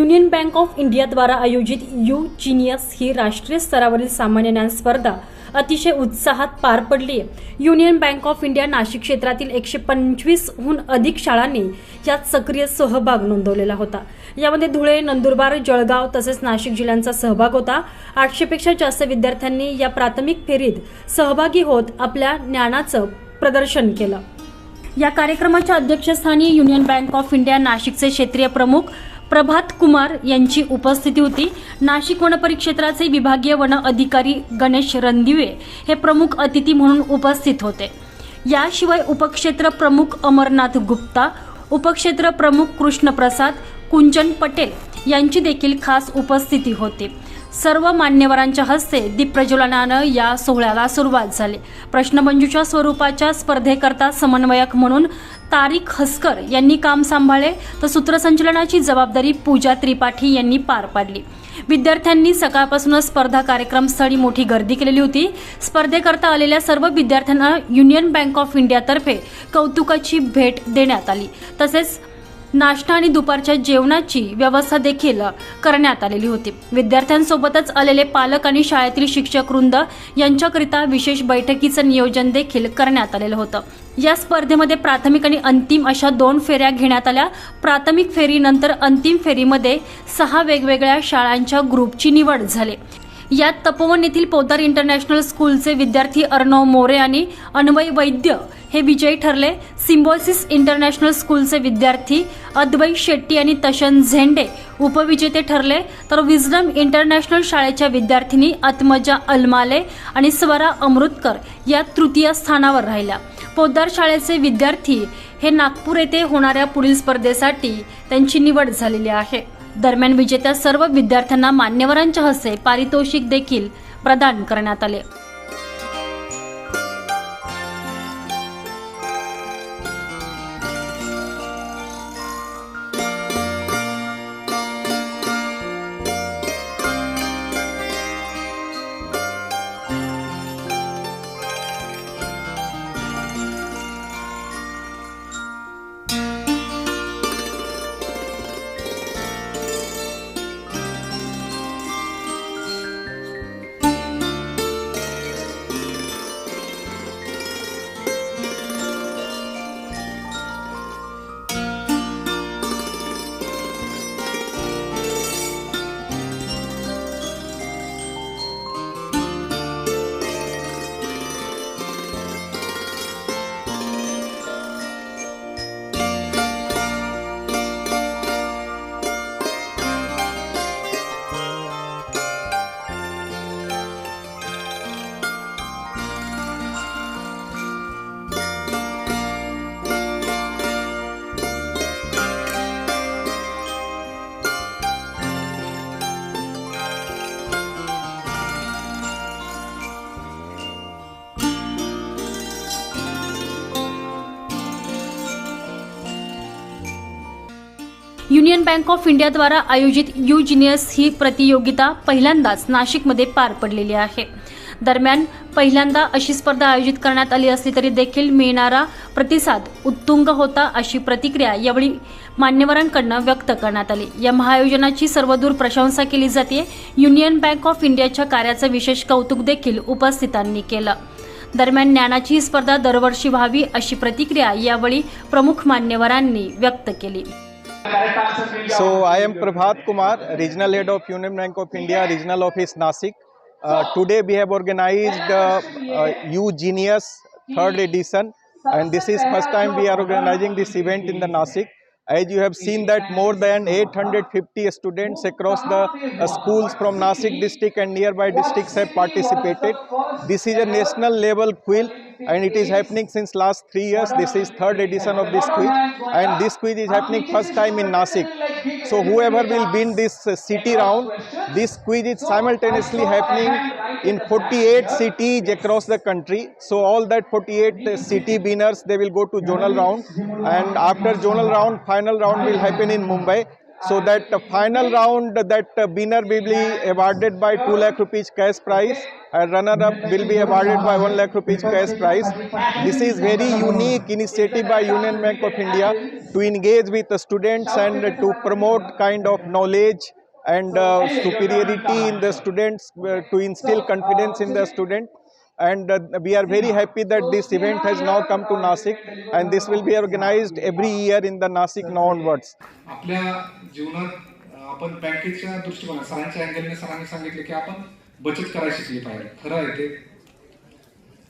Union bank of इंडियाद्वारा आयोजित you genius ही राष्ट्रीय स्तरावरील सामान्य ज्ञान स्पर्धा अतिशय उत्साहात पार पडली. आहे Union Bank of India Nashik क्षेत्रातील एकशे पंचवीसहून अधिक शाळांनी यात सक्रिय सहभाग नोंदवलेला होता. यामध्ये धुळे नंदुरबार जळगाव तसेच नाशिक जिल्ह्यांचा सहभाग होता. आठशेपेक्षा जास्त विद्यार्थ्यांनी या प्राथमिक फेरीत सहभागी होत आपल्या ज्ञानाचं प्रदर्शन केलं. या कार्यक्रमाच्या अध्यक्षस्थानी युनियन बँक ऑफ इंडिया नाशिकचे क्षेत्रीय प्रमुख प्रभात कुमार यांची उपस्थिती होती. नाशिक वन परिक्षेत्राचे विभागीय वन अधिकारी गणेश रणदिवे हे प्रमुख अतिथी म्हणून उपस्थित होते. याशिवाय उपक्षेत्र प्रमुख अमरनाथ गुप्ता उपक्षेत्र प्रमुख कृष्णप्रसाद कुंचन पटेल यांची देखील खास उपस्थिती होती. सर्व मान्यवरांच्या हस्ते दीपप्रज्वलनानं या सोहळ्याला सुरुवात झाली. प्रश्नमंजुषा स्वरूपाच्या स्पर्धेकरता समन्वयक म्हणून तारिक हस्कर यांनी काम सांभाळले तर सूत्रसंचलनाची जबाबदारी पूजा त्रिपाठी यांनी पार पाडली. विद्यार्थ्यांनी सकाळपासूनच स्पर्धा कार्यक्रमस्थळी मोठी गर्दी केलेली होती. स्पर्धेकरता आलेल्या सर्व विद्यार्थ्यांना युनियन बँक ऑफ इंडियातर्फे कौतुकाची भेट देण्यात आली. तसेच नाश्ता आणि दुपारच्या जेवणाची व्यवस्था देखील करण्यात आलेली होती. विद्यार्थ्यांसोबतच आलेले पालक आणि शाळेतील शिक्षक वृंद यांच्याकरिता विशेष बैठकीचं नियोजन देखील करण्यात आलेलं होतं. या स्पर्धेमध्ये प्राथमिक आणि अंतिम अशा दोन फेऱ्या घेण्यात आल्या. प्राथमिक फेरीनंतर अंतिम फेरीमध्ये सहा वेगवेगळ्या शाळांच्या ग्रुपची निवड झाली. यात तपोवन येथील पोदार इंटरनॅशनल स्कूलचे विद्यार्थी अर्णव मोरे आणि अन्वय वैद्य हे विजयी ठरले. सिम्बॉसिस इंटरनॅशनल स्कूलचे विद्यार्थी अद्वै शेट्टी आणि तशन झेंडे उपविजेते ठरले. तर विजडम इंटरनॅशनल शाळेच्या विद्यार्थिनी आत्मजा अलमाले आणि स्वरा अमृतकर या तृतीय स्थानावर राहिल्या. पोद्दार शाळेचे विद्यार्थी हे नागपूर येथे होणाऱ्या पुढील स्पर्धेसाठी त्यांची निवड झालेली आहे. दरम्यान विजेत्या सर्व विद्यार्थ्यांना मान्यवरांच्या हस्ते पारितोषिक देखील प्रदान करण्यात आले. युनियन बँक ऑफ इंडियाद्वारा आयोजित यू जिनियस ही प्रतियोगिता पहिल्यांदाच नाशिकमध्ये पार पडलेली आहे. दरम्यान पहिल्यांदा अशी स्पर्धा आयोजित करण्यात आली असली तरी देखील मिळणारा प्रतिसाद उत्तुंग होता अशी प्रतिक्रिया यावेळी मान्यवरांकडनं व्यक्त करण्यात आली. या महायोजनाची सर्वदूर प्रशंसा केली जाते युनियन बँक ऑफ इंडियाच्या कार्याचं विशेष कौतुक देखील उपस्थितांनी केलं. दरम्यान ज्ञानाची ही स्पर्धा दरवर्षी व्हावी अशी प्रतिक्रिया यावेळी प्रमुख मान्यवरांनी व्यक्त केली. So I am Prabhat Kumar, Regional Head of Union Bank of India, Regional Office Nasik. Uh, today we have organized uh, uh, U Genius third edition, and this is first time we are organizing this event in the Nasik. As you have seen that more than 850 students across the uh, schools from Nasik district and nearby districts have participated. This is a national level quiz and it is happening since last three years. This is third edition of this quiz, and this quiz is happening first time in Nasik. So whoever will win this uh, city round, this quiz is simultaneously happening in 48 cities across the country. So all that 48 uh, city winners they will go to zonal round, and after zonal round, final round will happen in Mumbai. So that uh, final round, that winner will be awarded by 2 lakh rupees cash prize and runner-up will be awarded by 1 lakh rupees cash prize. This is very unique initiative by Union Bank of India to engage with the students and to promote kind of knowledge and uh, superiority in the students uh, to instill confidence in the student and uh, we are very happy that this event has now come to Nasik and this will be organized every year in the Nasik now onwards. आपल्या जीवनात आपण बँकेच्या दृष्टिकोनात सरांच्या अँगलने सरांनी सांगितले की आपण बचत करायला शिकली पाहिजे. खरं आहे ते.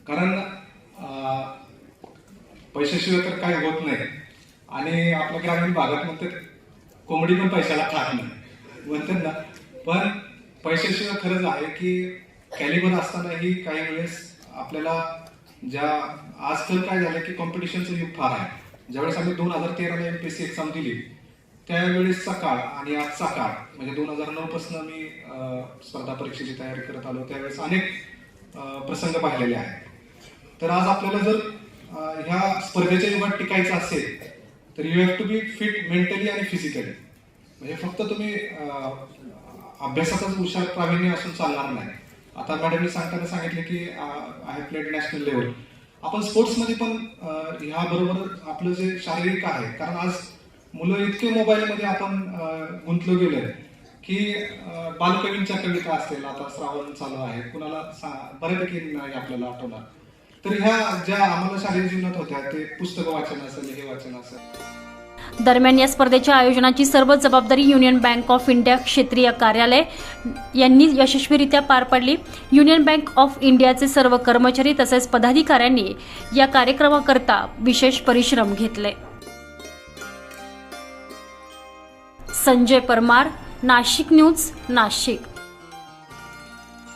कारण पैशाशिवाय तर काही होत नाही. आणि आपल्या ग्रामीण भागात म्हणतात कोंबडी पण पैशाला खात नाही. म्हणतात ना. पण पैशाशिवाय खरंच आहे की कॅलिबर असतानाही काही वेळेस आपल्याला ज्या आजकाल काय झालं की कॉम्पिटिशनचं युग फार आहे. ज्यावेळेस आम्ही दोन हजार तेराला M P S C exam दिली त्यावेळेसचा काळ आणि आजचा काळ म्हणजे दोन हजार नऊ पासून मी स्पर्धा परीक्षेची तयारी करत आलो. त्यावेळेस अनेक प्रसंग पाहिलेले आहेत. तर आज आपल्याला जर ह्या स्पर्धेच्या युगात टिकायचं असेल तर you have to be fit mentally आणि फिजिकली म्हणजे फक्त तुम्ही अभ्यासाचाच हुशार प्रावीण्य असून चालणार नाही. आता मॅडमने सांगताना सांगितले की I have played national level आपण स्पोर्ट्समध्ये पण ह्या बरोबर आपलं जे शारीरिक आहे कारण आज मुलं इतके मोबाईलमध्ये आपण गुंतलो गेलो आहे की बालकवींच्या कविता असतील आता श्रावण चालू आहे कुणाला सा- बऱ्यापैकी नाही आपल्याला आठवणार. तर ह्या ज्या आम्हाला शारीरिक जीवनात होत्या ते पुस्तक वाचन असेल हे वाचन असेल. दरम्यान या स्पर्धेच्या आयोजनाची सर्व जबाबदारी युनियन बँक ऑफ इंडिया क्षेत्रीय कार्यालय यांनी यशस्वीरित्या पार पाडली. युनियन बँक ऑफ इंडियाचे सर्व कर्मचारी तसेच पदाधिकाऱ्यांनी या कार्यक्रमाकरता विशेष परिश्रम घेतले. संजय परमार नाशिक न्यूज नाशिक.